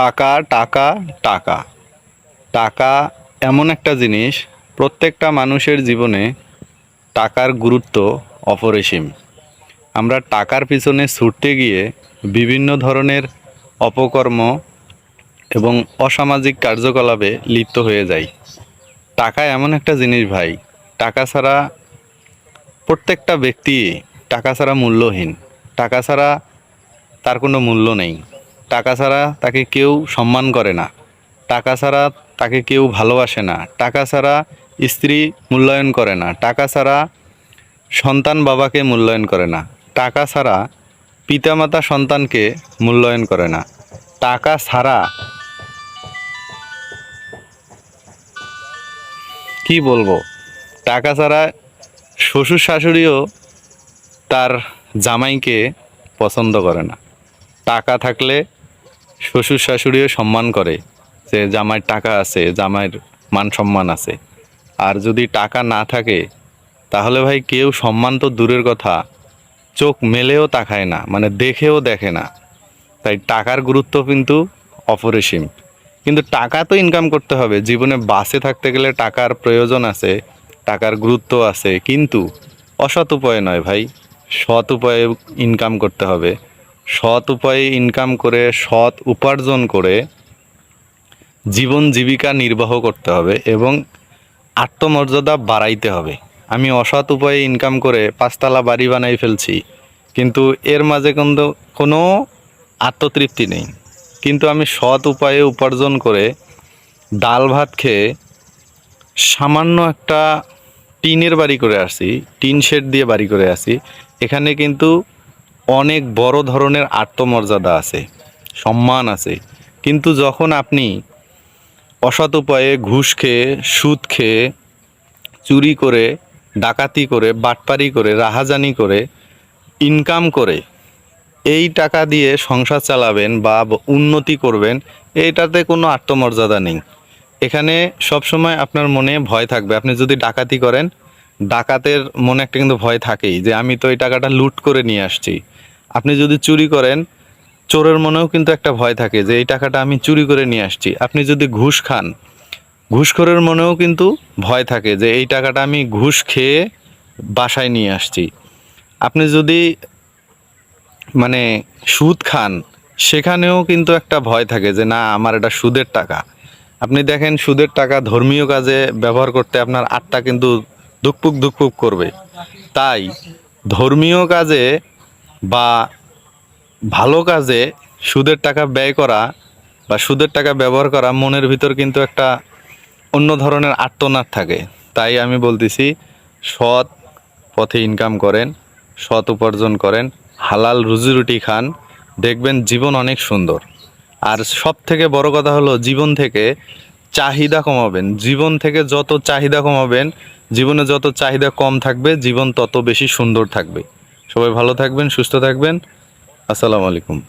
টাকা টাকা টাকা। টাকা এমন একটা জিনিস, প্রত্যেকটা মানুষের জীবনে টাকার গুরুত্ব অপরিসীম। আমরা টাকার পিছনে ছুটতে গিয়ে বিভিন্ন ধরনের অপকর্ম এবং অসামাজিক কার্যকলাপে লিপ্ত হয়ে যাই। টাকা এমন একটা জিনিস ভাই, টাকা ছাড়া প্রত্যেকটা ব্যক্তি টাকা ছাড়া মূল্যহীন। টাকা ছাড়া তার কোনো মূল্য নেই। টাকা ছাড়া তাকে কেউ সম্মান করে না। টাকা ছাড়া তাকে কেউ ভালোবাসে না। টাকা ছাড়া স্ত্রী মূল্যায়ন করে না। টাকা ছাড়া সন্তান বাবাকে মূল্যায়ন করে না। টাকা ছাড়া পিতামাতা সন্তানকে মূল্যায়ন করে না। টাকা ছাড়া কি বলব? টাকা ছাড়া শ্বশুর শাশুড়িও তার জামাইকে পছন্দ করে না। টাকা থাকলে শ্বশুর শাশুড়িও সম্মান করে যে জামাইয়ের টাকা আছে, জামাইয়ের মান সম্মান আছে। আর যদি টাকা না থাকে, তাহলে ভাই কেউ সম্মান তো দূরের কথা, চোখ মেলেও তাকায় না মানে দেখেও দেখে না। তাই টাকার গুরুত্ব কিন্তু অপরিসীম। কিন্তু টাকা তো ইনকাম করতে হবে, জীবনে বাসে থাকতে গেলে টাকার প্রয়োজন আছে, টাকার গুরুত্ব আছে, কিন্তু অসৎ উপায়ে নয় ভাই, সৎ উপায়ে ইনকাম করতে হবে। সৎ উপায়ে ইনকাম করে, সৎ উপার্জন করে জীবন জীবিকা নির্বাহ করতে হবে এবং আত্মমর্যাদা বাড়াইতে হবে। আমি অসৎ উপায়ে ইনকাম করে পাঁচতলা বাড়ি বানাই ফেলছি, কিন্তু এর মাঝে কিন্তু কোনো আত্মতৃপ্তি নেই। কিন্তু আমি সৎ উপায়ে উপার্জন করে ডাল ভাত খেয়ে সামান্য একটা টিনের বাড়ি করে আসি, টিন শেড দিয়ে বাড়ি করে আসি, এখানে কিন্তু অনেক বড় ধরনের আত্মমর্যাদা আছে, সম্মান আছে। কিন্তু যখন আপনি অসৎ উপায়ে ঘুষ খেয়ে, সুদ খেয়ে, চুরি করে, ডাকাতি করে, বাটপারি করে, রাহাজানি করে ইনকাম করে, এই টাকা দিয়ে সংসার চালাবেন বা উন্নতি করবেন এইটাতে কোনো আত্মমর্যাদা নেই। এখানে সবসময় আপনার মনে ভয় থাকবে। আপনি যদি ডাকাতি করেন ডাকাতের মনে একটা কিন্তু ভয় থাকেই যে আমি তো এই টাকাটা লুট করে নিয়ে আসছি। আপনি যদি চুরি করেন, চোরের মনেও কিন্তু একটা ভয় থাকে যে এই টাকাটা আমি চুরি করে নিয়ে আসছি। আপনি যদি ঘুষ খান, ঘুষখোরের মনেও কিন্তু ভয় থাকে যে এই টাকাটা আমি ঘুষ খেয়ে বাসায় নিয়ে আসছি। আপনি যদি মানে সুদ খান, সেখানেও কিন্তু একটা ভয় থাকে যে না, আমার এটা সুদের টাকা। আপনি দেখেন, সুদের টাকা ধর্মীয় কাজে ব্যবহার করতে আপনার আটটা কিন্তু দুকপুক দুকপুক করবে। তাই ধর্মীয় কাজে বা ভালো কাজে সুদের টাকা ব্যয় করা বা সুদের টাকা ব্যবহার করা মনের ভিতর কিন্তু একটা অন্য ধরনের আত্মনাদ থাকে। তাই আমি বলতেছি, সৎ পথে ইনকাম করেন, সৎ উপার্জন করেন, হালাল রুজি রুটি খান, দেখবেন জীবন অনেক সুন্দর। আর সব থেকে বড় কথা হলো, জীবন থেকে চাহিদা কমাবেন। জীবন থেকে যত চাহিদা কমাবেন, জীবনে যত চাহিদা কম থাকবে, জীবন তত বেশি সুন্দর থাকবে। সবাই ভালো থাকবেন, সুস্থ থাকবেন। আসসালামু আলাইকুম।